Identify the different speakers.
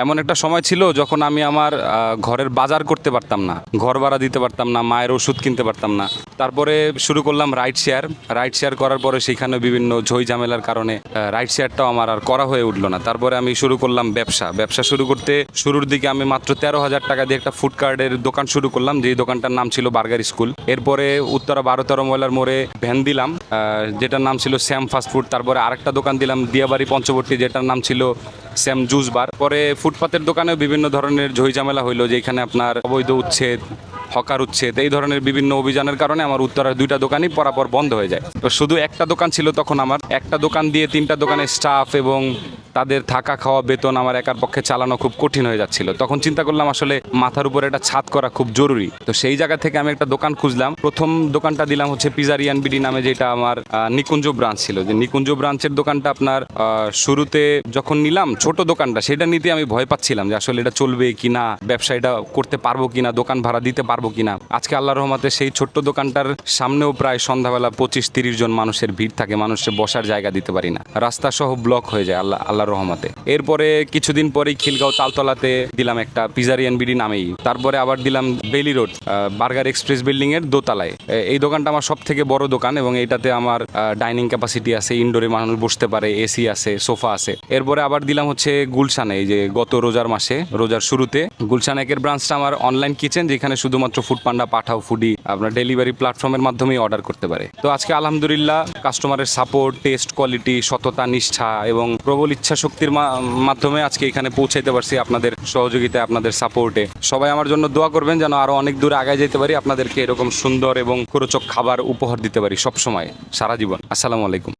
Speaker 1: এমন একটা সময় ছিল যখন আমি আমার ঘরের বাজার করতে পারতাম না, ঘর ভাড়া দিতে পারতাম না, মায়ের ওষুধ কিনতে পারতাম না। তারপরে শুরু করলাম রাইড শেয়ার। রাইড শেয়ার করার পরে সেখানে বিভিন্ন ঝই ঝামেলার কারণে রাইড শেয়ারটাও আমার আর করা হয়ে উঠল না। তারপরে আমি শুরু করলাম ব্যবসা। ব্যবসা শুরু করতে শুরুর দিকে আমি মাত্র তেরো হাজার টাকা দিয়ে একটা ফুড কার্ডের দোকান শুরু করলাম, যেই দোকানটার নাম ছিল বার্গার স্কুল। এরপরে উত্তরা বারো তেরো ময়লার মোড়ে ভ্যান দিলাম যেটার নাম ছিল শ্যাম ফাস্ট ফুড। তারপরে আরেকটা দোকান দিলাম, দিয়াবাড়ি পঞ্চবর্তী, যেটার নাম ছিল শ্যাম জুস বার। পরে ফুটপাতের দোকানেও বিভিন্ন ধরনের ঝই ঝামেলা হইল, যেখানে আপনার অবৈধ উচ্ছেদ, হকার উচ্ছেদ, এই ধরনের বিভিন্ন অভিযানের কারণে আমার উত্তরার দুইটা দোকানই পরাপর বন্ধ হয়ে যায়। তো শুধু একটা দোকান ছিল তখন আমার। একটা দোকান দিয়ে তিনটা দোকানের স্টাফ এবং তাদের থাকা খাওয়া, বেতন আমার একার পক্ষে চালানো খুব কঠিন হয়ে যাচ্ছিল। তখন চিন্তা করলাম আসলে মাথার উপরে একটা ছাদ করা খুব জরুরি। তো সেই জায়গা থেকে আমি একটা দোকান খুঁজলাম। প্রথম দোকানটা দিলাম হচ্ছে পিজারিয়ান বিডি নামে যেটা আমার নিকুঞ্জ ব্রাঞ্চ ছিল। যে নিকুঞ্জ ব্রাঞ্চের দোকানটা আপনার শুরুতে যখন নিলাম ছোট দোকানটা, সেটা নিতে আমি ভয় পাচ্ছিলাম যে আসলে এটা চলবে কিনা ব্যবসা এটা করতে পারব কিনা দোকান ভাড়া দিতে পারব কিনা আজকে আল্লাহ রহমতে সেই ছোট্ট দোকানটার সামনেও প্রায় সন্ধ্যাবেলা পঁচিশ তিরিশ জন মানুষের ভিড় থাকে। মানুষের বসার জায়গা দিতে পারি না। রাস্তা সহ ব্লক হয়ে যায়। আল্লাহ আল্লাহ আল্লাহর রহমতে। এরপরে কিছুদিন পরেই খিলগাঁও তালতলাতে দিলাম একটা পিজারিয়ান বিডি নামেই। তারপরে আবার দিলাম Bailey Road Burger Express building এর দোতলায় এই দোকানটা আমার সব থেকে বড় দোকান এবং এটাতে আমার ডাইনিং ক্যাপাসিটি আছে, ইনডোরে মানুষ বসতে পারে, এসি আছে, সোফা আছে। এরপরে আবার দিলাম হচ্ছে গুলশানে এই যে গত রোজার মাসে, রোজার শুরুতে। গুলশান একের ব্রাঞ্চটা আমার অনলাইন কিচেন যেখানে শুধুমাত্র ফুড পান্ডা পাঠাও ফুডি আপনার ডেলিভারি প্ল্যাটফর্মের মাধ্যমেই অর্ডার করতে পারে। তো আজকে আলহামদুলিল্লাহ কাস্টমারের সাপোর্ট টেস্ট কোয়ালিটি সততা, নিষ্ঠা এবং প্রবল ইচ্ছা শক্তির মা- মাধ্যমে আজকে এখানে পৌঁছাইতে পারছি আপনাদের সহযোগিতায়, আপনাদের সাপোর্টে। সবাই আমার জন্য দোয়া করবেন যেন আরও অনেক দূরে আগায় যেতে পারি, আপনাদেরকে এরকম সুন্দর এবং কুরোচক খাবার উপহার দিতে পারি সব সময় সারা জীবন। আসসালামু আলাইকুম।